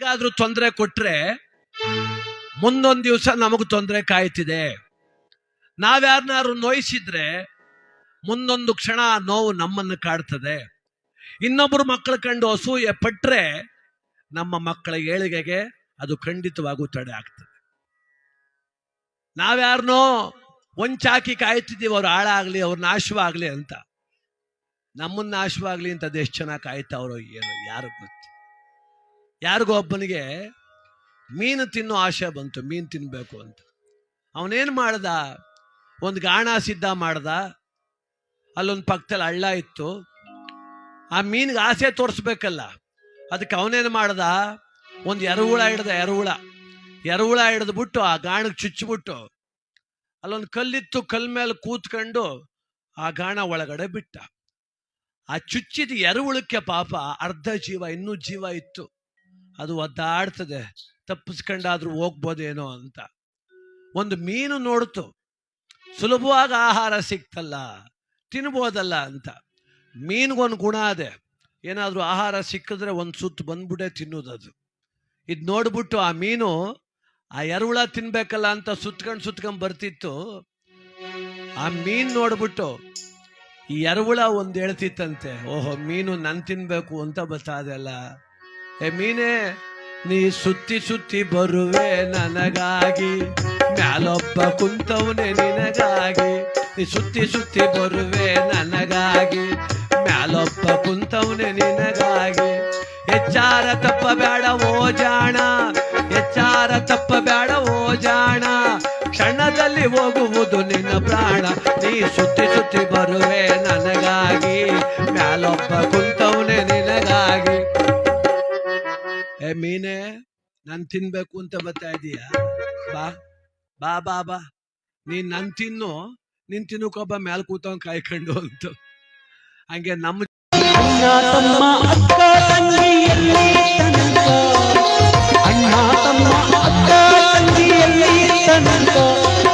ಯಾರಿಗಾದ್ರೂ ತೊಂದರೆ ಕೊಟ್ರೆ ಮುಂದೊಂದ್ ದಿವಸ ನಮಗ್ ತೊಂದರೆ ಕಾಯ್ತಿದೆ. ನಾವ್ಯಾರನ್ನಾರು ನೋಯಿಸಿದ್ರೆ ಮುಂದೊಂದು ಕ್ಷಣ ನೋವು ನಮ್ಮನ್ನು ಕಾಡ್ತದೆ. ಇನ್ನೊಬ್ರು ಮಕ್ಕಳು ಕಂಡು ಅಸೂಯೆ ಪಟ್ರೆ ನಮ್ಮ ಮಕ್ಕಳ ಏಳಿಗೆಗೆ ಅದು ಖಂಡಿತವಾಗೂ ತಡೆ ಆಗ್ತದೆ. ನಾವ್ಯಾರನೋ ಒಂಚಾಕಿ ಕಾಯ್ತಿದ್ದೀವಿ, ಅವ್ರು ಹಾಳಾಗ್ಲಿ, ಅವ್ರ ನಾಶವಾಗ್ಲಿ ಅಂತ. ನಮ್ಮನ್ನ ನಾಶವಾಗ್ಲಿ ಅಂತ ಅದೆಷ್ಟು ಚೆನ್ನಾಗಿ ಕಾಯ್ತಾವ್ರೋ ಏನು ಯಾರು ಗೊತ್ತು. ಯಾರಿಗೋ ಒಬ್ಬನಿಗೆ ಮೀನು ತಿನ್ನೋ ಆಸೆ ಬಂತು, ಮೀನು ತಿನ್ನಬೇಕು ಅಂತ. ಅವನೇನು ಮಾಡ್ದ? ಒಂದು ಗಾಣ ಸಿದ್ಧ ಮಾಡ್ದ. ಅಲ್ಲೊಂದು ಪಕ್ಕದಲ್ಲಿ ಹಳ್ಳ ಇತ್ತು. ಆ ಮೀನಿಗೆ ಆಸೆ ತೋರಿಸ್ಬೇಕಲ್ಲ. ಅದಕ್ಕೆ ಅವನೇನು ಮಾಡ್ದ? ಒಂದು ಎರಹುಳ ಹಿಡ್ದ ಎರಹುಳ ಎರಹುಳ ಹಿಡಿದ್ಬಿಟ್ಟು ಆ ಗಾಣಕ್ಕೆ ಚುಚ್ಚಿಬಿಟ್ಟು ಅಲ್ಲೊಂದು ಕಲ್ಲಿತ್ತು, ಕಲ್ ಮೇಲೆ ಕೂತ್ಕೊಂಡು ಆ ಗಾಣ ಒಳಗಡೆ ಬಿಟ್ಟ. ಆ ಚುಚ್ಚಿದ ಎರಹುಳಕ್ಕೆ ಪಾಪ ಅರ್ಧ ಜೀವ, ಇನ್ನೂ ಜೀವ ಇತ್ತು. ಅದು ಒದ್ದಾಡ್ತದೆ. ತಪ್ಪಿಸ್ಕೊಂಡಾದ್ರೂ ಹೋಗ್ಬೋದೇನೋ ಅಂತ. ಒಂದು ಮೀನು ನೋಡ್ತು. ಸುಲಭವಾಗಿ ಆಹಾರ ಸಿಕ್ತಲ್ಲ, ತಿನ್ಬೋದಲ್ಲ ಅಂತ. ಮೀನ್ಗೊಂದು ಗುಣ ಅದೆ. ಏನಾದರೂ ಆಹಾರ ಸಿಕ್ಕಿದ್ರೆ ಒಂದು ಸುತ್ತು ಬಂದ್ಬಿಟ್ಟೆ ತಿನ್ನೋದದು. ಇದು ನೋಡ್ಬಿಟ್ಟು ಆ ಮೀನು ಆ ಎರುಳ ತಿನ್ಬೇಕಲ್ಲ ಅಂತ ಸುತ್ಕೊಂಡು ಸುತ್ಕೊಂಡ್ ಬರ್ತಿತ್ತು. ಆ ಮೀನು ನೋಡ್ಬಿಟ್ಟು ಈ ಎರುಳ ಒಂದು ಹೇಳ್ತಿತ್ತಂತೆ, ಓಹೋ, ಮೀನು ನನ್ ತಿನ್ಬೇಕು ಅಂತ ಬತ್ತಾದೆಲ್ಲ ಮೀನೇ, ನೀ ಸುತ್ತಿ ಸುತ್ತಿ ಬರುವೆ ನನಗಾಗಿ, ಮ್ಯಾಲೊಬ್ಬ ಕುಂತವನೆ ನಿನಗಾಗಿ. ನೀ ಸುತ್ತಿ ಸುತ್ತಿ ಬರುವೆ ನನಗಾಗಿ, ಮ್ಯಾಲೊಬ್ಬ ಕುಂತವನೆ ನಿನಗಾಗಿ. ಹೆಚ್ಚಾರ ತಪ್ಪ ಬೇಡ ಓ ಜಾಣ, ಎಚ್ಚಾರ ತಪ್ಪ ಬೇಡ ಓ ಜಾಣ. ಕ್ಷಣದಲ್ಲಿ ಹೋಗುವುದು ನಿನ್ನ ಪ್ರಾಣ. ನೀ ಸುತ್ತಿ ಸುತ್ತಿ ಬರುವೆ ನನಗಾಗಿ, ಮ್ಯಾಲೊಬ್ಬ ಕುಂತವನೆ ಏ ಮೀನೆ ನಾನ್ ತಿನ್ಬೇಕು ಅಂತ ಬರ್ತಾ ಇದೀಯ? ಬಾ ಬಾ ಬಾ ಬಾ. ನೀನ್ ನನ್ ತಿನ್ನು, ನಿನ್ ತಿನ್ನಕ್ಕೊಬ್ಬ ಮ್ಯಾಲ್ ಕೂತವ್ ಕಾಯ್ಕೊಂಡು ಅಂತ. ಹಂಗೆ ನಮ್ಮ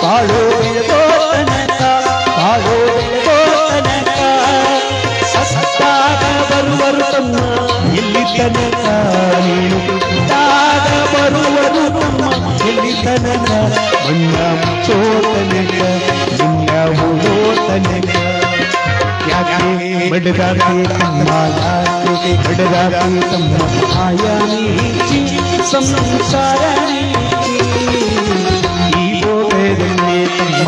ಬಾಳು ತನಕ. ಬಾಳು ತನಕ. ಸತ್ತಾಗ ಬರುವರು ತಮ್ಮ ಎಲ್ಲಿ ತನಕ ನೀನು ಹುಟ್ಟಾಗ ಬರುವರು ತಮ್ಮ ಎಲ್ಲಿ ತನಕ ಮಣ್ಣ ಮುಚ್ಚೋ ತನಕ ನಿನ್ನ ಉಳೋ ತನಕ ಯಾಕೆ ಬಡದಾತಿ ತಮ್ಮ ಯಾಕೆ ಬಡದಾತಿ ತಮ್ಮ ಆಯಾಮಿ ಸಂಸಾರ ಈ ಭೋಗದಲ್ಲಿ ತಮ್ಮ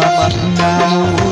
ನಾಮೂಚಿ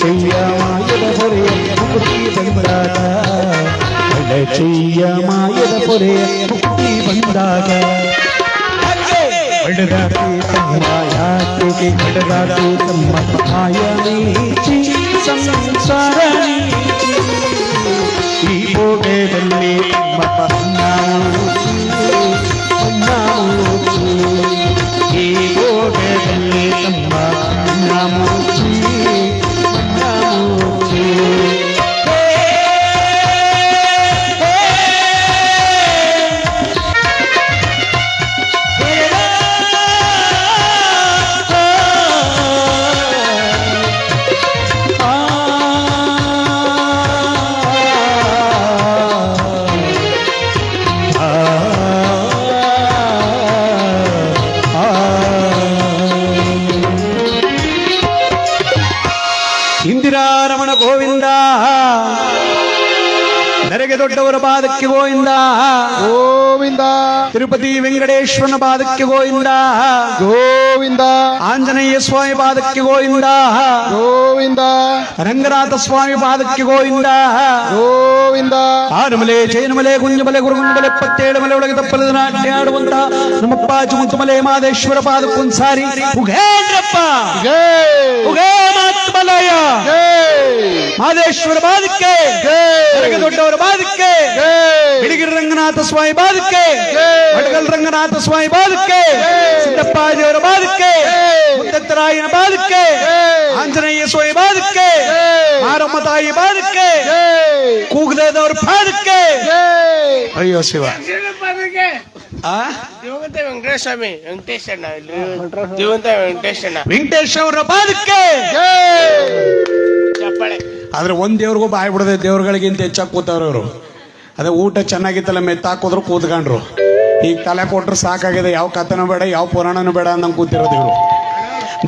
చెయ్యమాయదొరే ముక్తి బందాక అల చెయ్యమాయదొరే ముక్తి బందాక బడదాతే తమ్మాయాకి బడదాతే తమ్మాయాని సంసారణి ఈ భోగేదల్లి మపన్నాము అన్నాము ఈ భోగేదల్లి you. ತಿರುಪತಿ ವೆಂಕಟೇಶ್ವರನ ಪಾದಕ್ಕೆ ಗೋವಿಂದ ಗೋವಿಂದ ಆಂಜನೇಯ ಸ್ವಾಮಿ ಪಾದಕ್ಕೆ ಗೋವಿಂದ ಗೋವಿಂದ ರಂಗನಾಥ ಸ್ವಾಮಿ ಪಾದಕ್ಕೆ ಗೋವಿಂದ ಗೋವಿಂದ ಆರುಮಲೆ ಜೈನಮಲೆ ಗುಂಜಮಲೆ ಗುರುಗುಂಜಮಲೆ ಎಪ್ಪತ್ತೇಳು ಮಲೆ ಒಳಗೆ ತಪ್ಪಲದ ನಾಟ್ಯ ಆಡುವಂತ ನಮ್ಮಪ್ಪ ಚುಮುತ್ತಮಲೆ ಮಾದೇಶ್ವರ ಪಾದಕ್ಕೊಂದ್ಸಾರಿ ಉಗೇಂದ್ರಪ್ಪ ಜೈ ಉಗೇ ಮಾತ್ಮಲಯ ಜೈ ಮಾದೇಶ್ವರ ಪಾದಕ್ಕೆ ಜೈ ದೊಡ್ಡವರ ಪಾದಕ್ಕೆ ಜೈ ಬಿಳಿಗಿರಿ ರಂಗನಾಥ ಸ್ವಾಮಿ ಪಾದಕ್ಕೆ ಜೈ. ಅಡಗಲ್ ರಂಗನಾಥ ಸ್ವಾಮಿ ಬಾಲಕ್ಕೆ ಸಿದ್ದಪ್ಪಾಜಿಯವರ ಬಾಲಕ್ಕೆ ಮುದ್ದತ್ತರಾಯನ ಬಾಲಕ್ಕೆ ಆಂಜನೇಯ ಸ್ವಾಮಿ ಬಾಲಕ್ಕೆ ಮಾರಮ್ಮ ತಾಯಿ ಬಾದಕ್ಕೆ ಕೂಗದವ್ರ ಪಾದಕ್ಕೆ ಅಯ್ಯೋ ಶಿವ. ವೆಂಕಟೇಶ ಸ್ವಾಮಿ ವೆಂಕಟೇಶ್ ಅಣ್ಣ ಇಲ್ಲಿ ದಿವಂತ ವೆಂಕಟೇಶ್ ಅಣ್ಣ ವೆಂಕಟೇಶ್ ಅವರ ಪಾದಕ್ಕೆ ಚಪ್ಪಾಳೆ. ಆದ್ರೆ ಒಂದ್ ದೇವ್ರಿಗೂ ಬಾಯ್ ಬಿಡದೆ ದೇವ್ರಗಳಿಗಿಂತ ಹೆಚ್ಚಾಗಿ ಕೂತವ್ರವ್ರು ಅದೇ ಊಟ ಚೆನ್ನಾಗಿತ್ತಲ್ಲ ಮೆತ್ತಾಕೋದ್ರು ಕೂತ್ಕೊಂಡ್ರು. ಈಗ ತಲೆ ಕೊಟ್ಟರು ಸಾಕಾಗಿದೆ. ಯಾವ ಕಥನೂ ಬೇಡ, ಯಾವ ಪುರಾಣನೂ ಬೇಡ ಅಂತ ಕೂತಿರೋದು ಇವರು.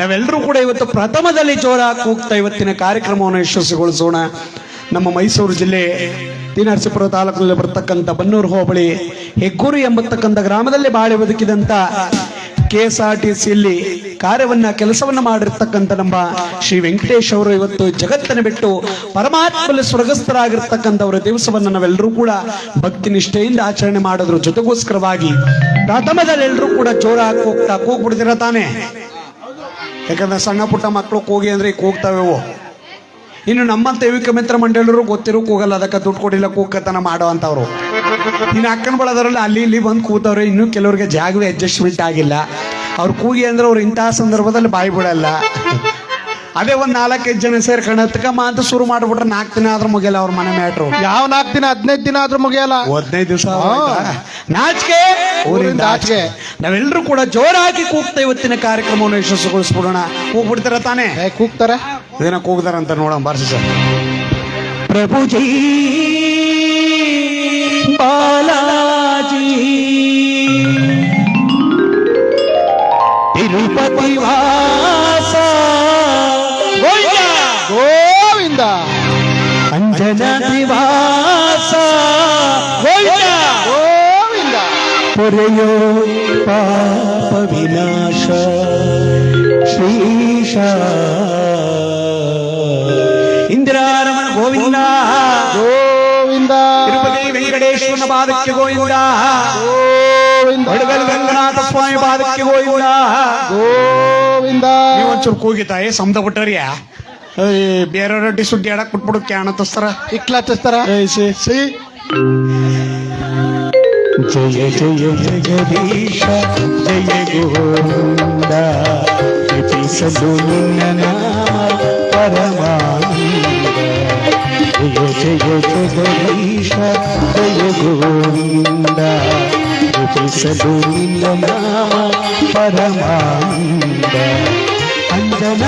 ನಾವೆಲ್ಲರೂ ಕೂಡ ಇವತ್ತು ಪ್ರಥಮದಲ್ಲಿ ಜೋರಾಗಿ ಕೂಗ್ತಾ ಇವತ್ತಿನ ಕಾರ್ಯಕ್ರಮವನ್ನು ಯಶಸ್ವಿಗೊಳಿಸೋಣ. ನಮ್ಮ ಮೈಸೂರು ಜಿಲ್ಲೆ ಟಿ ನರಸೀಪುರ ತಾಲೂಕಿನಲ್ಲಿ ಬರ್ತಕ್ಕಂಥ ಬನ್ನೂರು ಹೋಬಳಿ ಹೆಗ್ಗೂರು ಎಂಬತಕ್ಕಂಥ ಗ್ರಾಮದಲ್ಲಿ ಬಾಳೆ ಬದುಕಿದಂತ ಕೆ ಎಸ್ ಆರ್ ಟಿ ಸಿಯಲ್ಲಿ ಕಾರ್ಯವನ್ನ, ಕೆಲಸವನ್ನ ಮಾಡಿರ್ತಕ್ಕಂಥ ನಮ್ಮ ಶ್ರೀ ವೆಂಕಟೇಶ್ ಅವರು ಇವತ್ತು ಜಗತ್ತನ್ನ ಬಿಟ್ಟು ಪರಮಾತ್ಮಲ್ಲಿ ಸ್ವರ್ಗಸ್ಥರಾಗಿರ್ತಕ್ಕಂಥವರ ದಿವಸವನ್ನ ನಾವೆಲ್ಲರೂ ಕೂಡ ಭಕ್ತಿ ನಿಷ್ಠೆಯಿಂದ ಆಚರಣೆ ಮಾಡೋದ್ರ ಜೊತೆಗೋಸ್ಕರವಾಗಿ ಪ್ರಥಮದಲ್ಲಿ ಎಲ್ಲರೂ ಕೂಡ ಜೋರಾಗಿ ಹೋಗ್ತಾ ಕೂಗ್ಬಿಡ್ತೀರ ತಾನೇ? ಯಾಕಂದ್ರೆ ಸಣ್ಣ ಪುಟ್ಟ ಮಕ್ಕಳು ಕೂಗಿ ಅಂದ್ರೆ ಈಗ ಕೂಗ್ತಾವೆವು? ಇನ್ನು ನಮ್ಮಂತ ದೈವಿಕ ಮಿತ್ರ ಮಂಡಳರು ಗೊತ್ತಿರೋ ಕೂಗಲ್ಲ ಅದಕ್ಕೆ ದುಡ್ಡು ಕೊಡಿಲ್ಲ, ಕೂಕತನ ಮಾಡೋ ಅಂತವ್ರು. ಇನ್ನು ಅಕ್ಕನ ಬಳದರಲ್ಲಿ ಅಲ್ಲಿ ಇಲ್ಲಿ ಬಂದು ಕೂತವ್ರೆ, ಇನ್ನೂ ಕೆಲವರಿಗೆ ಜಾಗವೇ ಅಡ್ಜಸ್ಟ್ಮೆಂಟ್ ಆಗಿಲ್ಲ. ಅವ್ರು ಕೂಗಿ ಅಂದ್ರೆ ಅವ್ರು ಇಂತಹ ಸಂದರ್ಭದಲ್ಲಿ ಬಾಯಿ ಬಿಡಲ್ಲ ಅದೇ ಒಂದು ನಾಲ್ಕೈದು ಜನ ಸೇರ್ಕೊಂಡು ಹತ್ಕಮ್ಮ ಅಂತ ಶುರು ಮಾಡ್ಬಿಟ್ರೆ ನಾಲ್ಕು ದಿನ ಆದ್ರೂ ಮುಗಿಯಲ್ಲ ಅವ್ರ ಮನೆ ಮ್ಯಾಟ್ರು. ಯಾವ ನಾಲ್ಕು ದಿನ ಹದಿನೈದು ದಿನ ಆದ್ರೂ ಮುಗಿಯಲ್ಲ? ಹದಿನೈದು ದಿವಸ ನಾಚಿಕೆ ಊರಿಂದ ಆಚೆಗೆ. ನಾವೆಲ್ಲರೂ ಕೂಡ ಜೋರಾಗಿ ಕೂಗ್ತಾ ಇವತ್ತಿನ ಕಾರ್ಯಕ್ರಮವನ್ನು ಯಶಸ್ಸುಗೊಳಿಸ್ಬಿಡೋಣ ಕೂಗ್ಬಿಡ್ತಾರ ತಾನೇ? ಕೂಗ್ತಾರೆ. ಕೂಗ್ತಾರೆ ಕೂಗ್ತಾರ ಅಂತ ನೋಡೋಣ ಬಾರ್ಸಿ ಸರ್. ಪ್ರಭುಜಿ ಬಾಲಾಜಿ ಪೊರೆಯೋ ಪಾಪ ವಿನಾಶ ಶ್ರೀಶ. ಇಂದಿರಾರಮಣ ಗೋವಿಂದ. ಗೋವಿಂದ. ತಿರುಪತಿ ವೆಂಕಟೇಶ್ವರನ ಪಾದಕ್ಕೆ ಗೋವಿಂದ. ಬಡಗಲ್ ರಂಗನಾಥ ಸ್ವಾಮಿ ಪಾದಕ್ಕೆ ಗೋವಿಂದ. ಗೋವಿಂದ. ನೀವೊಂಚೂರು ಕೂಗಿತಾಯಿ ಸಮದ ಬಿಟ್ಟರಿಯ ಬೇರೆ ರೊಟ್ಟಿ ಸುಡ್ಡಿ ಆಡಕ್ ಬಿಟ್ಬಿಡು ಕ್ಯಾಣ ತಸ್ತಾರ. ಇಕ್ಲ ಹಚ್ಚಿಸ್ತಾರ ಸಿ జయ జయ జగదీశ జయ గోవింద కృపిసలు పరమానంద. జయ జయ జగదీశ జయ గోవింద కృపిసలు పరమానంద. అంజన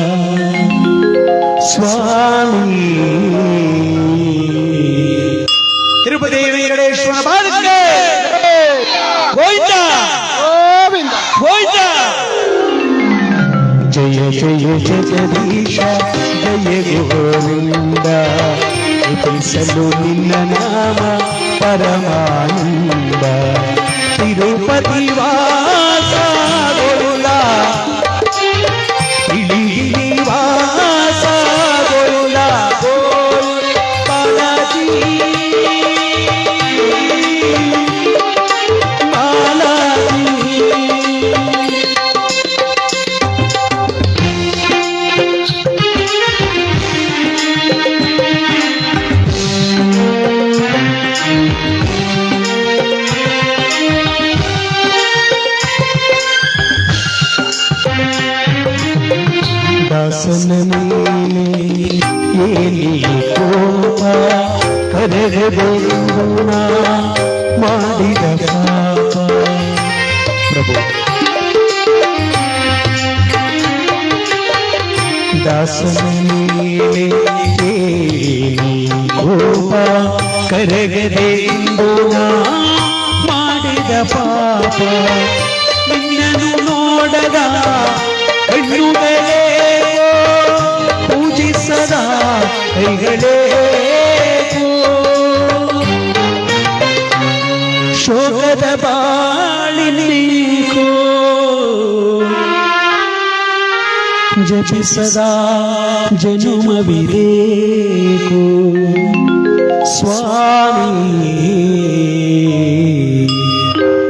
ಚರಣ ಸ್ವಾಮಿ ತಿರುಪತಿ ವೆಂಕಟೇಶ್ವರ ಪಾದಕ್ಕೆ ಗೋವಿಂದ ಗೋವಿಂದ ಗೋವಿಂದ ಜಯ ಜಯ ಜಗದೀಶ ಜಯ ಗೋವಿಂದ ಜಪಿಸಲು ನಿನ್ನ ನಾಮ ಪರಮಾನಂದ ತಿರುಪತಿ ವಾಸ ओदबालिनी को जब सदा जन्म विवेको स्वामी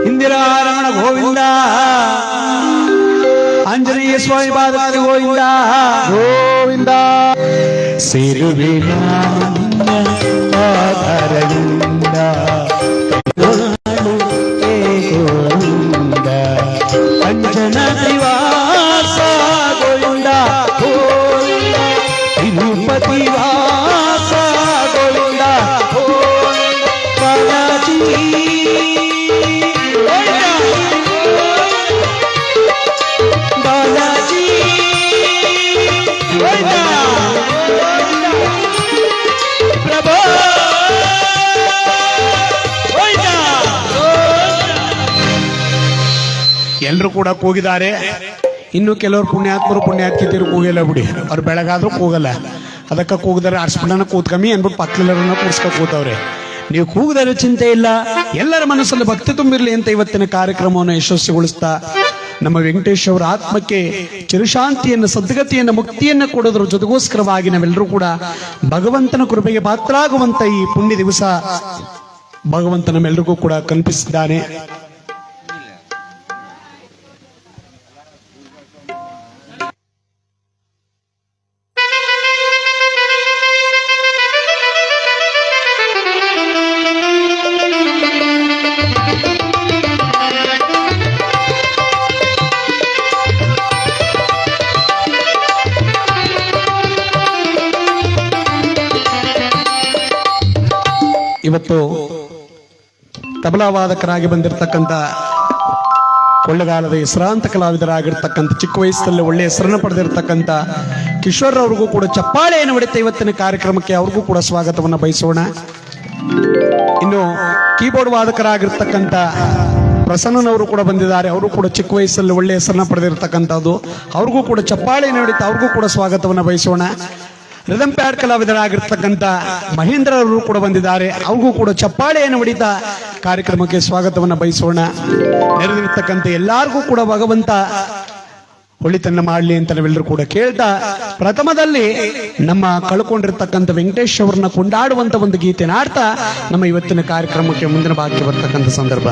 ఇందిరారమణ గోవింద. ఆంజనేయ స్వామి బాధవాది గోవింద. గోవింద. సిరువిన ఆధారవింద. ಎಲ್ಲರೂ ಕೂಡ ಕೂಗಿದ್ದಾರೆ. ಇನ್ನು ಕೆಲವರು ಪುಣ್ಯಾತ್ಮರು ಪುಣ್ಯಾತ್ಕಿತಿಯರು ಕೂಗಿಲ್ಲ ಬಿಡಿ. ಅವ್ರು ಬೆಳಗಾದ್ರೂ ಕೂಗಲ್ಲ. ಅದಕ್ಕೆ ಕೂಗಿದಾರೆ ಅರ್ಸ್ಬಿಡನ ಕೂತ್ಕಮ್ಮಿ ಅನ್ಬಿಟ್ಟು ಪಕ್ಕದಲ್ಲರನ್ನ ಕೂರ್ಸ್ಕೊ ಕೂತವ್ರೆ. ನೀವು ಕೂಗಿದರೆ ಚಿಂತೆ ಇಲ್ಲ. ಎಲ್ಲರ ಮನಸ್ಸಲ್ಲಿ ಭಕ್ತಿ ತುಂಬಿರಲಿ ಅಂತ ಇವತ್ತಿನ ಕಾರ್ಯಕ್ರಮವನ್ನು ಯಶಸ್ವಿಗೊಳಿಸ್ತಾ ನಮ್ಮ ವೆಂಕಟೇಶ್ ಅವರ ಆತ್ಮಕ್ಕೆ ಚಿರುಶಾಂತಿಯನ್ನು, ಸದ್ಗತಿಯನ್ನು, ಮುಕ್ತಿಯನ್ನು ಕೊಡೋದ್ರ ಜೊತೆಗೋಸ್ಕರವಾಗಿ ನಾವೆಲ್ಲರೂ ಕೂಡ ಭಗವಂತನ ಕೃಪೆಗೆ ಪಾತ್ರರಾಗುವಂತ ಈ ಪುಣ್ಯ ದಿವಸ ಭಗವಂತ ನಮ್ಮೆಲ್ಲರಿಗೂ ಕೂಡ ಕಲ್ಪಿಸಿದ್ದಾನೆ. ಇವತ್ತು ತಬಲಾವಾದಕರಾಗಿ ಬಂದಿರತಕ್ಕಂಥ ಕೊಳ್ಳಗಾಲದ ಹೆಸರಾಂತ ಕಲಾವಿದರಾಗಿರ್ತಕ್ಕಂಥ, ಚಿಕ್ಕ ವಯಸ್ಸಲ್ಲಿ ಒಳ್ಳೆಯ ಹೆಸರನ್ನು ಪಡೆದಿರತಕ್ಕಂಥ ಕಿಶೋರ್ ಅವ್ರಿಗೂ ಕೂಡ ಚಪ್ಪಾಳೆ ಏನು ಹೊಡೆತ ಇವತ್ತಿನ ಕಾರ್ಯಕ್ರಮಕ್ಕೆ ಅವ್ರಿಗೂ ಕೂಡ ಸ್ವಾಗತವನ್ನು ಬಯಸೋಣ. ಇನ್ನು ಕೀಬೋರ್ಡ್ ವಾದಕರಾಗಿರ್ತಕ್ಕಂಥ ಪ್ರಸನ್ನನವರು ಕೂಡ ಬಂದಿದ್ದಾರೆ. ಅವರು ಕೂಡ ಚಿಕ್ಕ ವಯಸ್ಸಲ್ಲಿ ಒಳ್ಳೆಯ ಹೆಸರನ್ನ ಪಡೆದಿರತಕ್ಕಂಥದ್ದು. ಅವ್ರಿಗೂ ಕೂಡ ಚಪ್ಪಾಳೆ ನಡೀತಾ ಅವ್ರಿಗೂ ಕೂಡ ಸ್ವಾಗತವನ್ನು ಬಯಸೋಣ. ರಿದಮ್ ಪ್ಯಾಡ್ ಕಲಾವಿದರಾಗಿರ್ತಕ್ಕಂಥ ಮಹೇಂದ್ರ ಅವರು ಕೂಡ ಬಂದಿದ್ದಾರೆ. ಅವಗೂ ಕೂಡ ಚಪ್ಪಾಳೆಯನ್ನು ಹೊಡಿತಾ ಕಾರ್ಯಕ್ರಮಕ್ಕೆ ಸ್ವಾಗತವನ್ನು ಬಯಸೋಣ. ನೆರೆದಿರ್ತಕ್ಕಂಥ ಎಲ್ಲರಿಗೂ ಕೂಡ ಭಗವಂತ ಹೊಳಿತನ್ನ ಮಾಡಲಿ ಅಂತ ನಾವೆಲ್ಲರೂ ಕೂಡ ಕೇಳ್ತಾ, ಪ್ರಥಮದಲ್ಲಿ ನಮ್ಮ ಕಳ್ಕೊಂಡಿರ್ತಕ್ಕಂಥ ವೆಂಕಟೇಶ್ ಅವ್ರನ್ನ ಕೊಂಡಾಡುವಂತ ಒಂದು ಗೀತೆ ಆಡ್ತಾ ನಮ್ಮ ಇವತ್ತಿನ ಕಾರ್ಯಕ್ರಮಕ್ಕೆ ಮುಂದಿನ ಭಾಗಕ್ಕೆ ಬರ್ತಕ್ಕಂಥ ಸಂದರ್ಭ.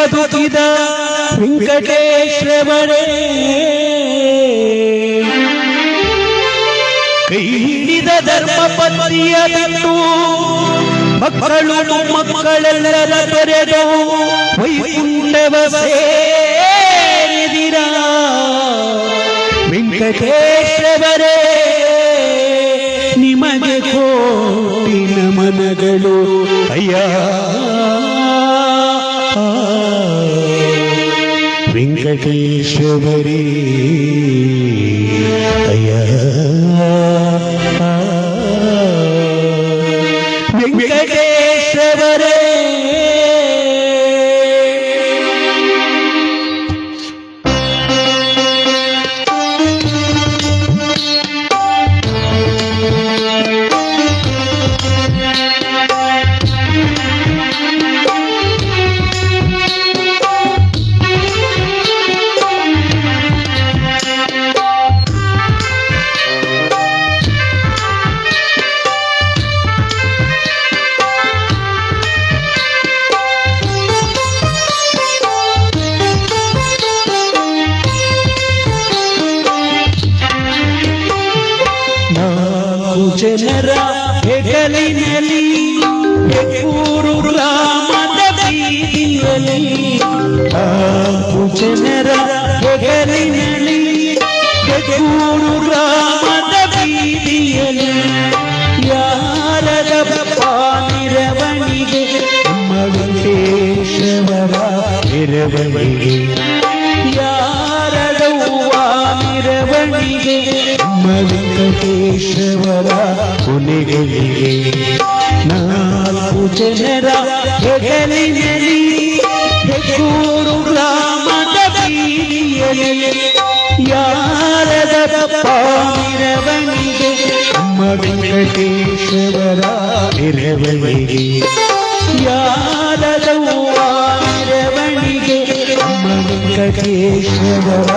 ಬದುಕಿದ ವೆಂಕಟೇಶ್ವರೇ ಕೈ ಹಿಡಿದ ಧರ್ಮ ಬಿಟ್ಟು ಮಕ್ಕಳು ಮಕ್ಕಳೆಲ್ಲರ ತೊರೆದು ವೈಕುಂಠವ ಸೇರಿದಿರ. ವೆಂಕಟೇಶ್ವರೇ ನಿಮಗೆ ಕೋಟಿ ನಮನಗಳು. ಅಯ್ಯ. వెంకటేశ్వరీ అయ్యా ವೆಂಕಟೇಶ್ವರ ಕೊನೆಗಳಿಗೆ ನಾಲ್ಕು ಜನರ ಹೆಗಲಿನಲ್ಲಿ ಹೆಗ್ಗೂರು ಗ್ರಾಮದ ಬೀದಿಯಲ್ಲಿ ಯಾರದಪ್ಪ ಮೆರವಣಿಗೆ ನಮ್ಮ ವೆಂಕಟೇಶ್ವರ ಮೆರವಣಿಗೆ ಯಾರದವ್ವ ಮೆರವಣಿಗೆ ನಮ್ಮ ವೆಂಕಟೇಶ್ವರ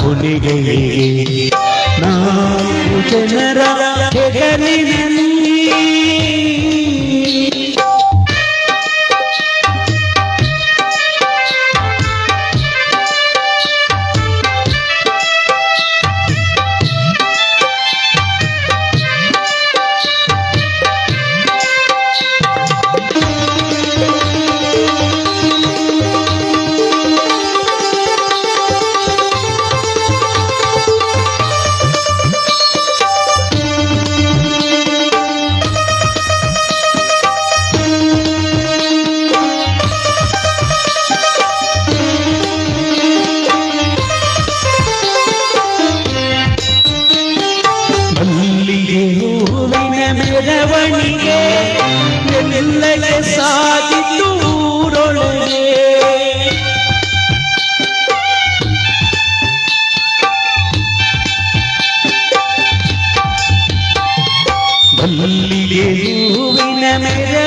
ಹುಲಿಗಳಿಗೆ ನಾಲ್ಕು ಜನರ ಹೆಗಲಿನಲ್ಲಿ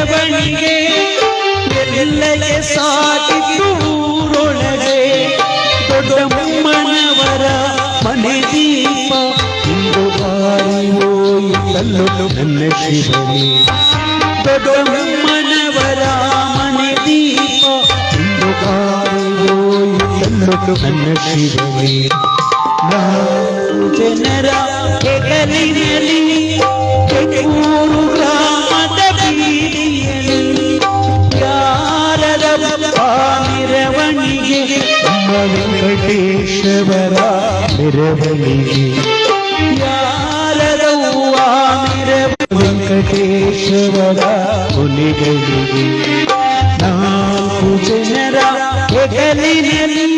ಮೆರವಣಿಗೆ ಎಲ್ಲೆಡೆ ಸಾಗಿತು ಊರೊಳಗೆ ದೊಡ್ಡಮ್ಮನವರ ಮನೆ ದೀಪ ಇಂದು ಬಾರಿ ಹೋಯಿತಲ್ಲೋ ನನ್ನ ಶಿವನೇ ದೊಡ್ಡಮ್ಮನವರ ಮನೆ ದೀಪ ಇಂದು ಬಾರಿ ಹೋಯಿತಲ್ಲೋ ನನ್ನ ಶಿವನೇ ನಾಲ್ಕು ಜನರ ಹೆಗಲಿನಲ್ಲಿ ಕೆಕ್ಕೂರು ಗ್ರಾಮದ ವೆಂಕಟೇಶ್ವರ ಮೆರವಣಿಗೆ ಯಾರದವ್ವ ಮೆರವ ವೆಂಕಟೇಶ್ವರ ಹುಲಿಗಳಿಗೆ ನಾಲ್ಕು ಜನರ ಹೆಗಲಿನಲ್ಲಿ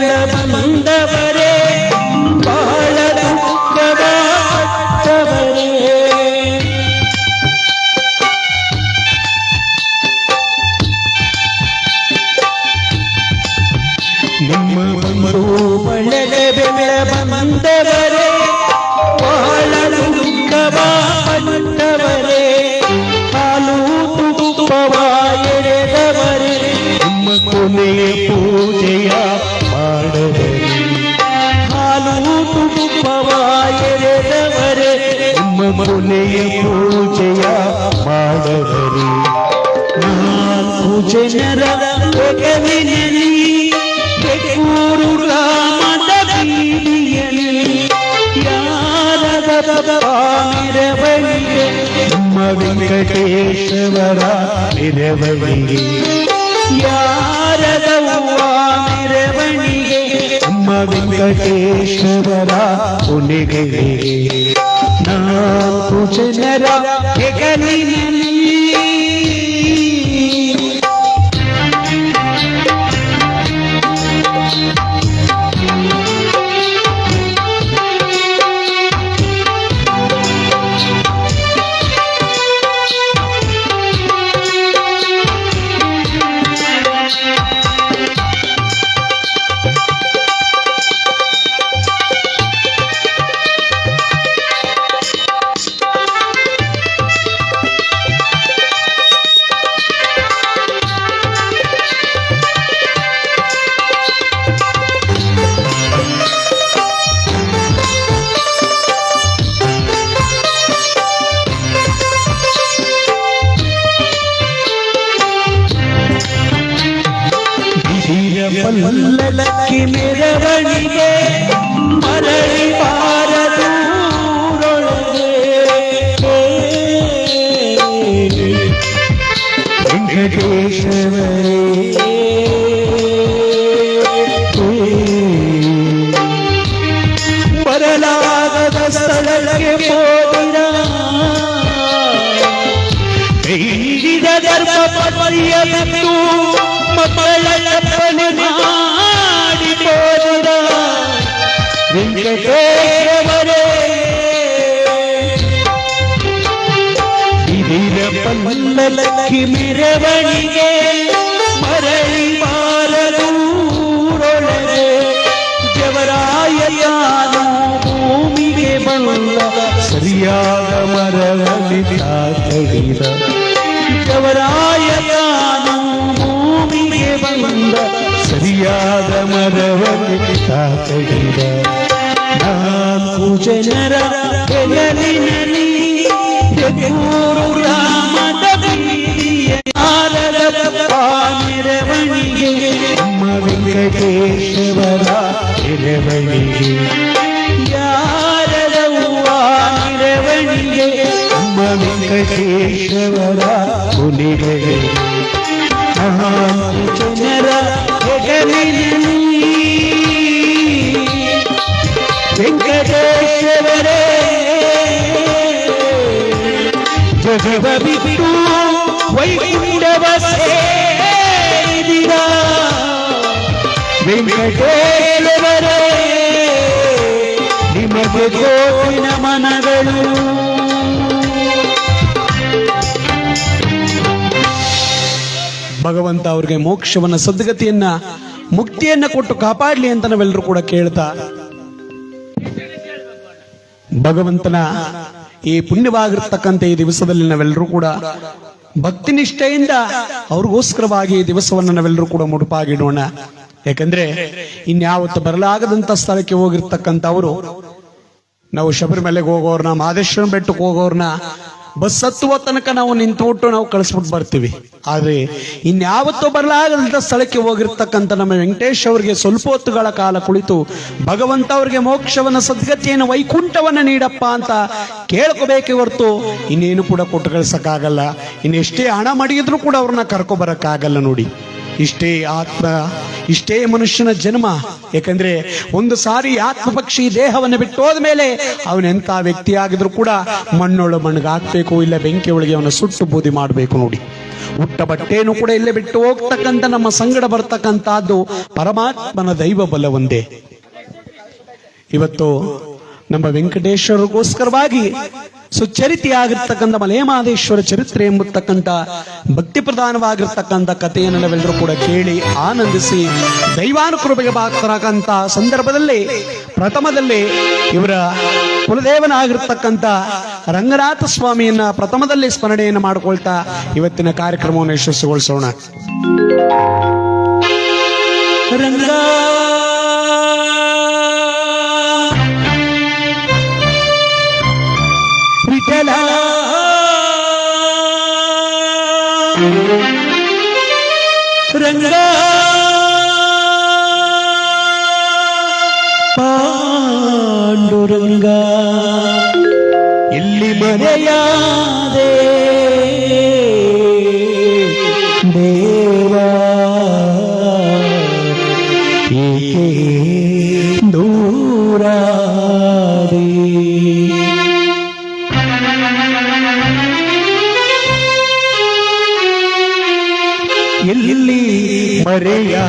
ಬಳಗವೆಲ್ಲ ಜನರ ಹೆಗಲಿನಲ್ಲಿ ಕೆಕ್ಕೂರು ಗ್ರಾಮದ ಬೀದಿಯಲ್ಲಿ ಯಾರದ ಮೆರವಣಿಗೆ ನಮ್ಮ ವೆಂಕಟೇಶ್ವರ ಮೆರವಣಿಗೆ ಯಾರದವ್ವ ಮೆರವಣಿಗೆ ನಮ್ಮ ವೆಂಕಟೇಶ್ವರ ಹುಲಿಗಳಿಗೆ ನಾಲ್ಕು ಜನರ ಹೆಗಲಿನಲ್ಲಿ கதர்ம பற்றிய பிந்து மக்கள் நாடி போகிறார் வெங்கடேரவரே இதில பல்லலக்கு மிரவணியே மரளி மாரூரொழரே ஜவராயானோ பூமியே மல்ல சரியாக மரவழி தாத்தடிதான் ಕಡಿದ ಜವರಾಯನು ಭೂಮಿಗೆ ಬಂದ ಸರಿಯಾದ ಮರವಳಿ ಕಡಿದ ನಾಲ್ಕು ಜನರ ಬೆಳಲಿನಲ್ಲಿ ಎಗೂರು ರಾಮದ ಬೀದಿಯ ನಾರದ ಮೆರವಣಿಗೆ ನಮ್ಮ ವೆಂಕಟೇಶ್ವರ ಮೆರವಣಿಗೆ ಯಾರದ ಹೂವ ಮೆರವಣಿಗೆ ನಮ್ಮ ವೆಂಕಟೇಶ್ವರ ಹುಲಿಗೆ ಜನರ ವೆಂಕಟೇಶ್ವರೇ ಜಗವ ಬಿಟ್ಟು ವೈಕುಂಠವ ಸೇರಿದಿರ. ವೆಂಕಟೇಶ್ವರೇ ನಿಮಗೆ ಕೋಟಿ ನಮನಗಳು ಭಗವಂತ ಅವ್ರಿಗೆ ಮೋಕ್ಷವನ್ನ, ಸದ್ಗತಿಯನ್ನ, ಮುಕ್ತಿಯನ್ನ ಕೊಟ್ಟು ಕಾಪಾಡಲಿ ಅಂತ ನಾವೆಲ್ಲರೂ ಕೂಡ ಕೇಳ್ತಾ. ಭಗವಂತನ ಈ ಪುಣ್ಯವಾಗಿರ್ತಕ್ಕಂಥ ಈ ದಿವಸದಲ್ಲಿ ನಾವೆಲ್ಲರೂ ಕೂಡ ಭಕ್ತಿ ನಿಷ್ಠೆಯಿಂದ ಅವ್ರಿಗೋಸ್ಕರವಾಗಿ ಈ ದಿವಸವನ್ನು ನಾವೆಲ್ಲರೂ ಕೂಡ ಮುಡುಪಾಗಿಡೋಣ. ಯಾಕಂದ್ರೆ ಇನ್ಯಾವತ್ತು ಬರಲಾಗದಂತ ಸ್ಥಳಕ್ಕೆ ಹೋಗಿರ್ತಕ್ಕಂಥವರು, ನಾವು ಶಬರಿಮಲೆಗೆ ಹೋಗೋರ್ನ ಮಾದೇಶ್ವರ ಬೆಟ್ಟಕ್ಕೆ ಹೋಗೋರ್ನ ಬಸ್ ಹತ್ತುವ ತನಕ ನಾವು ನಿಂತುಬಿಟ್ಟು ನಾವು ಕಳಿಸ್ಬಿಟ್ಟು ಬರ್ತೀವಿ. ಆದರೆ ಇನ್ಯಾವತ್ತೂ ಬರಲಾಗದಂತ ಸ್ಥಳಕ್ಕೆ ಹೋಗಿರ್ತಕ್ಕಂಥ ನಮ್ಮ ವೆಂಕಟೇಶ್ ಅವರಿಗೆ ಸ್ವಲ್ಪ ಹೊತ್ತುಗಳ ಕಾಲ ಕುಳಿತು ಭಗವಂತ ಅವರಿಗೆ ಮೋಕ್ಷವನ್ನ, ಸದ್ಗತಿಯನ್ನು, ವೈಕುಂಠವನ್ನ ನೀಡಪ್ಪ ಅಂತ ಕೇಳ್ಕೋಬೇಕೇ ಹೊರತು ಇನ್ನೇನು ಕೂಡ ಕೊಟ್ಟು ಕಳ್ಸಕ್ಕಾಗಲ್ಲ ಇನ್ನೆಷ್ಟೇ ಹಣ ಮಡಿಗಿದ್ರು ಕೂಡ ಅವ್ರನ್ನ ಕರ್ಕೊ ಬರಕ್ಕಾಗಲ್ಲ ನೋಡಿ. ಇಷ್ಟೇ ಆತ್ಮ, ಇಷ್ಟೇ ಮನುಷ್ಯನ ಜನ್ಮ. ಯಾಕಂದ್ರೆ ಒಂದು ಸಾರಿ ಆತ್ಮ ಪಕ್ಷಿ ದೇಹವನ್ನು ಬಿಟ್ಟು ಹೋದ್ಮೇಲೆ ಅವನೆಂತ ವ್ಯಕ್ತಿ ಆಗಿದ್ರು ಕೂಡ ಮಣ್ಣೊಳ ಮಣ್ಣಿಗೆ ಹಾಕ್ಬೇಕು ಇಲ್ಲ ಬೆಂಕಿ ಒಳಗೆ ಅವನ ಸುಟ್ಟು ಬೂದಿ ಮಾಡಬೇಕು ನೋಡಿ. ಹುಟ್ಟ ಬಟ್ಟೆಯನ್ನು ಕೂಡ ಇಲ್ಲೇ ಬಿಟ್ಟು ಹೋಗ್ತಕ್ಕಂಥ ನಮ್ಮ ಸಂಗಡ ಬರ್ತಕ್ಕಂಥದ್ದು ಪರಮಾತ್ಮನ ದೈವ ಬಲ ಒಂದೇ. ಇವತ್ತು ನಮ್ಮ ವೆಂಕಟೇಶ್ವರಗೋಸ್ಕರವಾಗಿ ಸುಚರಿತೆಯಾಗಿರ್ತಕ್ಕಂಥ ಮಲೆಯಮಾದೇಶ್ವರ ಚರಿತ್ರೆ ಎಂಬತಕ್ಕಂಥ ಭಕ್ತಿ ಪ್ರಧಾನವಾಗಿರ್ತಕ್ಕಂಥ ಕಥೆಯನ್ನು ನಾವೆಲ್ಲರೂ ಕೂಡ ಕೇಳಿ ಆನಂದಿಸಿ ದೈವಾನುಕೃಪೆಗೆ ಪಾತ್ರರಾಗಂತ ಸಂದರ್ಭದಲ್ಲಿ, ಪ್ರಥಮದಲ್ಲಿ ಇವರ ಕುಲದೇವನಾಗಿರ್ತಕ್ಕಂಥ ರಂಗನಾಥ ಸ್ವಾಮಿಯನ್ನ ಪ್ರಥಮದಲ್ಲಿ ಸ್ಮರಣೆಯನ್ನು ಮಾಡಿಕೊಳ್ತಾ ಇವತ್ತಿನ ಕಾರ್ಯಕ್ರಮವನ್ನು ಯಶಸ್ಸುಗೊಳಿಸೋಣ ರಂಗ ರಂಗ ಪಾಂಡುರಂಗ ಎಲ್ಲಿ ಮರೆಯಾದೆ Maria.